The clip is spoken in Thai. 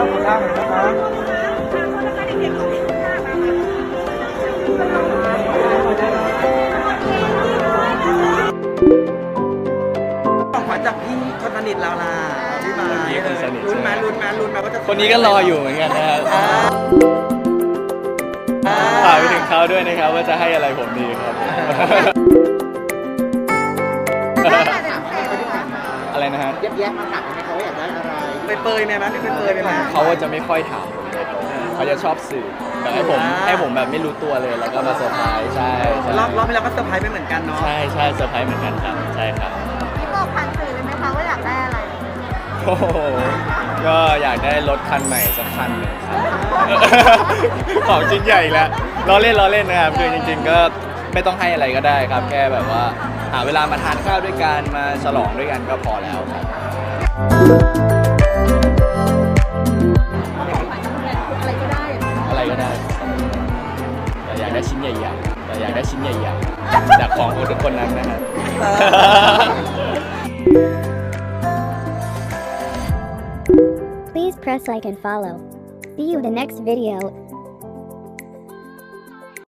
ับขอบคุณครับจากพี่คนสนนิดลาลูนมาลุ้นมาลุ้นมาว่จะคนนี้ก็รออยู่เหมือนกันนะครับอ่าอ่ฝากไปถึงเขาด้วยนะครับว่าจะให้อะไรผมดีครับ อะไรนะฮะแยกๆมาถามไหมเขาว่าอยากได้อะไรไปเปยไหมมั้ยไปเปยไหมมั้ย เขาจะไม่ค่อยถามผมเลยเขาจะชอบสื่อแต่ให้ผมอ่า ให้ผมแบบไม่รู้ตัวเลยแล้วก็มาเซอร์ไพรส์ใช่ใช่รอบรอบที่แล้วก็เซอร์ไพรส์ไปเหมือนกันเนาะใช่ใช่เซอร์ไพรส์เหมือนกันครับใช่ครับพี่บอกผ่านสื่อเลยไหมคะว่าอยากได้อะไรโอ้โหก็อยากได้รถคันใหม่สักคันหนึ่งครับ ของจริงใหญ่อีกแล้วล้อเล่นล้อเล่นนะครับคือจริง ๆ ก็ไม่ต้องให้อะไรก็ได้ครับ แค่แบบว่า หาเวลามาทานข้าวด้วยกันมาฉลองด้วยกันก็พอแล้วครับอะไรก็ได้อะไรก็ได้แต่อยากได้ชิ้นใหญ่ๆแต่อยากได้ชิ้นใหญ่ๆจากของคนคนนั้นนะครับ Please press like and follow. See you in the next video.